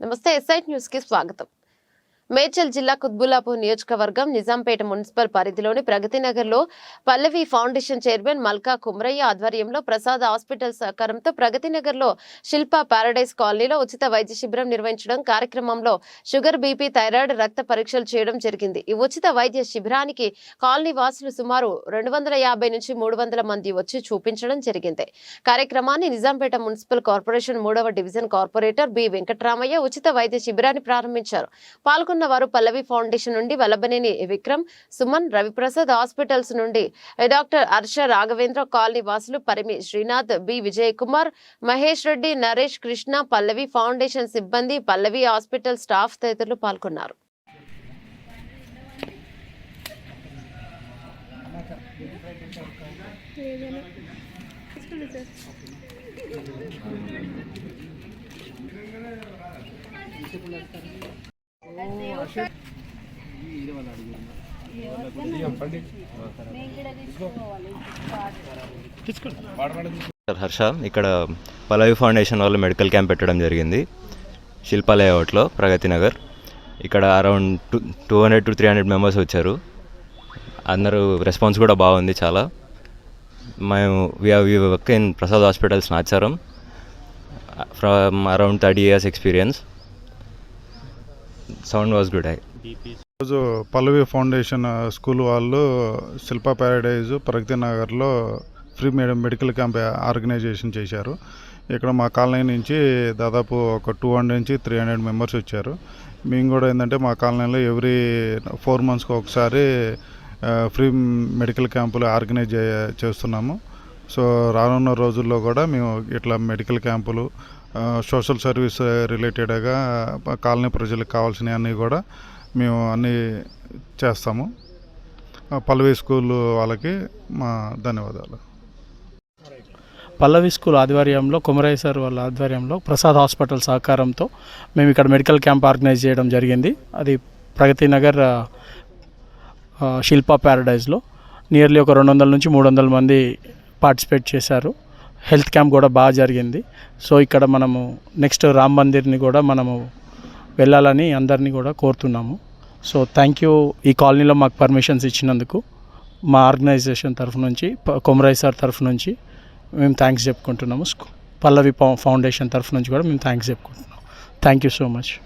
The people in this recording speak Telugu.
నమస్తే ఎస్ఐట్ న్యూస్కి స్వాగతం మేడ్చల్ జిల్లా కుత్బుల్లాపూర్ నియోజకవర్గం నిజాంపేట మున్సిపల్ పరిధిలోని ప్రగతి నగర్లో పల్లవి ఫౌండేషన్ చైర్మన్ మల్కా కుమ్రయ్య ఆధ్వర్యంలో ప్రసాద్ హాస్పిటల్ సహకారంతో ప్రగతినగర్లో శిల్ప పారడైజ్ కాలనీలో ఉచిత వైద్య శిబిరం నిర్వహించడం కార్యక్రమంలో షుగర్ బీపీ థైరాయిడ్ రక్త పరీక్షలు చేయడం జరిగింది. ఈ ఉచిత వైద్య శిబిరానికి కాలనీ వాసులు సుమారు రెండు వందల యాభై నుంచి మూడు వందల మంది వచ్చి చూపించడం జరిగింది. కార్యక్రమాన్ని నిజాంపేట మున్సిపల్ కార్పొరేషన్ మూడవ డివిజన్ కార్పొరేటర్ బి వెంకట్రామయ్య ఉచిత వైద్య శిబిరాన్ని ప్రారంభించారు. పాల్గొన్న వారు పల్లవి ఫౌండేషన్ నుండి వల్లభనేని విక్రమ్ సుమన్ రవిప్రసాద్ హాస్పిటల్స్ నుండి డాక్టర్ హర్ష రాఘవేంద్ర కాలనీ వాసులు పరిమి శ్రీనాథ్ బి విజయ్ కుమార్ మహేష్ రెడ్డి నరేష్ కృష్ణ పల్లవి ఫౌండేషన్ సిబ్బంది పల్లవి హాస్పిటల్ స్టాఫ్ తదితరులు పాల్గొన్నారు. డాక్టర్ హర్ష ఇక్కడ పలవి ఫౌండేషన్ వాళ్ళు మెడికల్ క్యాంప్ పెట్టడం జరిగింది. శిల్ప లేఅవుట్లో ప్రగతి నగర్. ఇక్కడ around two two hundred to three hundred members వచ్చారు. అందరూ రెస్పాన్స్ కూడా బాగుంది చాలా. మేము we work in Prasad hospitals Nacharam. From around thirty years experience sound was good I ఈరోజు పల్లవి ఫౌండేషన్ స్కూల్ వాళ్ళు శిల్పా ప్యారడైజ్ ప్రగతి నగర్లో free madam medical camp organisation చేశారు. ఇక్కడ మా కాలనీ నుంచి దాదాపు ఒక టూ హండ్రెడ్ నుంచి త్రీ హండ్రెడ్ మెంబర్స్ వచ్చారు. మేము కూడా ఏంటంటే మా కాలనీలో ఎవ్రీ ఫోర్ మంత్స్కి ఒకసారి ఫ్రీ మెడికల్ క్యాంపులు ఆర్గనైజ్ చేస్తున్నాము. సో రానున్న రోజుల్లో కూడా మేము ఇట్లా మెడికల్ క్యాంపులు సోషల్ సర్వీస్ రిలేటెడ్గా కాలనీ ప్రజలకు కావాల్సినవి అన్నీ కూడా మేము అన్నీ చేస్తాము. పల్లవి స్కూల్ వాళ్ళకి మా ధన్యవాదాలు. పల్లవి స్కూల్ ఆధ్వర్యంలో కుమరయ్య సార్ వాళ్ళ ఆధ్వర్యంలో ప్రసాద్ హాస్పిటల్ సహకారంతో మేము ఇక్కడ మెడికల్ క్యాంప్ ఆర్గనైజ్ చేయడం జరిగింది. అది ప్రగతి నగర్ శిల్పా ప్యారడైజ్లో. నియర్లీ ఒక రెండు వందల నుంచి మూడు వందల మంది పార్టిసిపేట్ చేశారు. హెల్త్ క్యాంప్ కూడా బాగా జరిగింది. సో ఇక్కడ మనము నెక్స్ట్ రామ్ మందిర్ని కూడా మనము వెళ్ళాలని అందరినీ కూడా కోరుతున్నాము. సో థ్యాంక్ యూ ఈ కాలనీలో మాకు పర్మిషన్స్ ఇచ్చినందుకు మా ఆర్గనైజేషన్ తరఫు నుంచి ప- సార్ తరఫు నుంచి మేము థ్యాంక్స్ చెప్పుకుంటున్నాము. పల్లవి ఫౌండేషన్ తరఫు నుంచి కూడా మేము థ్యాంక్స్ చెప్పుకుంటున్నాం థ్యాంక్ యూ సో మచ్